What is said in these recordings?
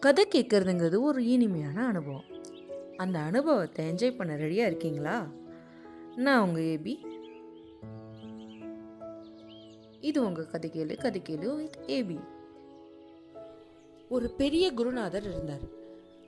கதை கேட்குறதுங்கிறது ஒரு இனிமையான அனுபவம். அந்த அனுபவத்தை என்ஜாய் பண்ண ரெடியாக இருக்கீங்களா? நான் உங்கள் ஏபி இது உங்கள் கதை கேளு கதை கேளு வித் ஏபி ஒரு பெரிய குருநாதர் இருந்தார்.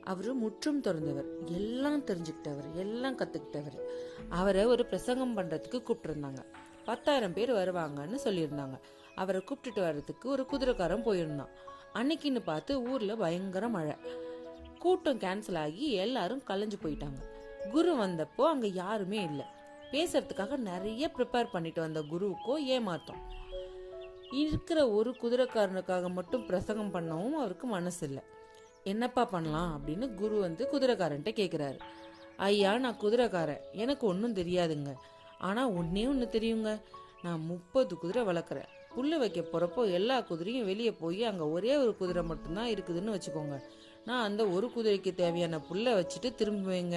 அவர் முற்றும் திறந்தவர். எல்லாம் தெரிஞ்சுக்கிட்டவர் எல்லாம் கற்றுக்கிட்டவர் அவரை ஒரு பிரசங்கம் பண்ணுறதுக்கு கூப்பிட்டுருந்தாங்க. பத்தாயிரம் பேர் வருவாங்கன்னு சொல்லியிருந்தாங்க. அவரை கூப்பிட்டுட்டு வர்றதுக்கு ஒரு குதிரைக்காரன் போயிருந்தான். அன்னைக்குன்னு பார்த்து ஊரில் பயங்கர மழை. கூட்டம் கேன்சல் ஆகி எல்லாரும் கலைஞ்சு போயிட்டாங்க. குரு வந்தப்போ அங்கே யாருமே இல்லை. பேசுறதுக்காக நிறைய ப்ரிப்பேர் பண்ணிட்டு வந்த குருவுக்கோ ஏமாத்தோம். இருக்கிற ஒரு குதிரைக்காரனுக்காக மட்டும் பிரசங்கம் பண்ணவும் அவருக்கு மனசு இல்லை. என்னப்பா பண்ணலாம்? அப்படின்னு குரு வந்து குதிரைக்காரன்ட்ட கேட்குறாரு ஐயா நான் குதிரைக்காரன். எனக்கு ஒன்றும் தெரியாதுங்க. ஆனால் ஒன்றே ஒன்று தெரியுங்க. நான் முப்பது குதிரை வளர்க்குறேன். புல்லு வைக்க போகிறப்போ எல்லா குதிரையும் வெளியே போய் அங்கே ஒரே ஒரு குதிரை மட்டும்தான் இருக்குதுன்னு வச்சுக்கோங்க. நான் அந்த ஒரு குதிரைக்கு தேவையான புல்லை வச்சுட்டு திரும்புவேங்க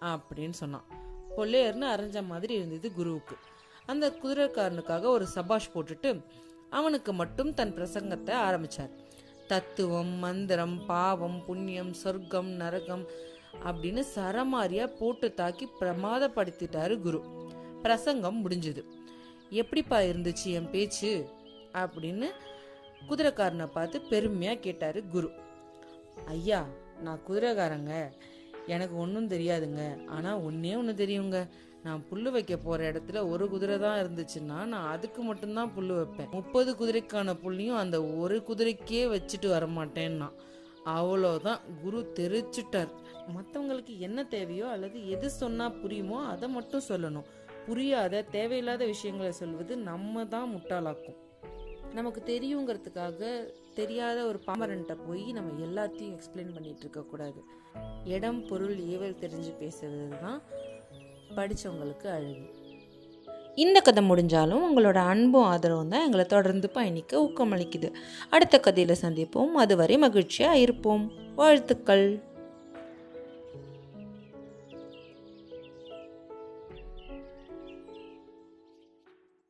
அப்படின்னு சொன்னான். பொள்ளையர்னு அரைஞ்ச மாதிரி இருந்தது குருவுக்கு. அந்த குதிரைக்காரனுக்காக ஒரு சபாஷ் போட்டுட்டு அவனுக்கு மட்டும் தன் பிரசங்கத்தை ஆரம்பிச்சார். தத்துவம் மந்திரம் பாவம் புண்ணியம் சொர்க்கம் நரகம் அப்படின்னு சரமாரியா போட்டு தாக்கி பிரமாதப்படுத்திட்டாரு குரு. பிரசங்கம் முடிஞ்சது. எப்படிப்பா இருந்துச்சு என் பேச்சு? அப்படின்னு குதிரைக்காரனை பார்த்து பெருமையா கேட்டாரு குரு. ஐயா நான் குதிரைக்காரங்க. எனக்கு ஒன்றும் தெரியாதுங்க. ஆனால் ஒன்றே ஒன்று தெரியுங்க. நான் புல்லு வைக்க போகிற இடத்துல ஒரு குதிரை தான் இருந்துச்சுன்னா நான் அதுக்கு மட்டும்தான் புல்லு வைப்பேன். முப்பது குதிரைக்கான புல்லையும் அந்த ஒரு குதிரைக்கே வச்சுட்டு வரமாட்டேன்னா. அவ்வளோதான் குரு தெரிச்சுட்டார். மற்றவங்களுக்கு என்ன தேவையோ அல்லது எது சொன்னால் புரியுமோ அதை மட்டும் சொல்லணும். புரியாத தேவையில்லாத விஷயங்களை சொல்வது நம்ம தான் முட்டாளாக்கும். நமக்கு தெரியுங்கிறதுக்காக தெரியாத ஒரு பாமரன்ட்ட போய் நம்ம எல்லாத்தையும் எக்ஸ்பிளைன் பண்ணிட்டு இருக்கக்கூடாது இடம் பொருள் ஏவல் தெரிஞ்சு பேசுறது தான் படித்தவங்களுக்கு அழகு. இந்த கதை முடிஞ்சாலும் உங்களோட அன்பும் ஆதரவும் தான் எங்களை தொடர்ந்து பயணிக்க ஊக்கமளிக்குது. அடுத்த கதையில் சந்திப்போம். அதுவரை மகிழ்ச்சியாக இருப்போம். வாழ்த்துக்கள்.